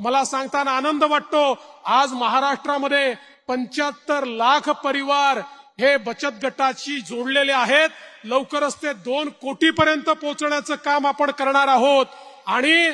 मला सांगताना आनंद वाटतो. आज महाराष्ट्रामध्ये पंच्याहत्तर लाख परिवार हे बचत गटाशी जोडलेले आहेत. लवकरच ते दोन कोटीपर्यंत पोहोचण्याचं काम आपण करणार आहोत. आणि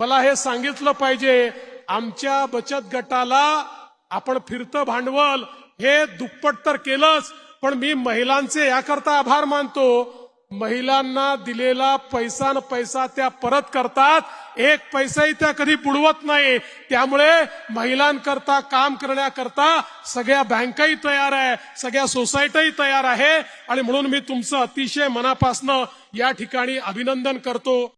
मला हे सांगितलं पाहिजे आमच्या बचत गटाला आपण फिरतं भांडवल हे दुप्पट तर केलंच पण मी महिलांचे याकरता आभार मानतो. महिलांना दिलेला पैसा न पैसा त्या परत करतात. एक पैसाही त्या कधी बुडवत नाही. त्यामुळे महिलांकरता काम करण्याकरता सगळ्या बँकाही तयार आहे सगळ्या सोसायटीही तयार आहे. आणि म्हणून मी तुमचं अतिशय मनापासनं या ठिकाणी अभिनंदन करतो.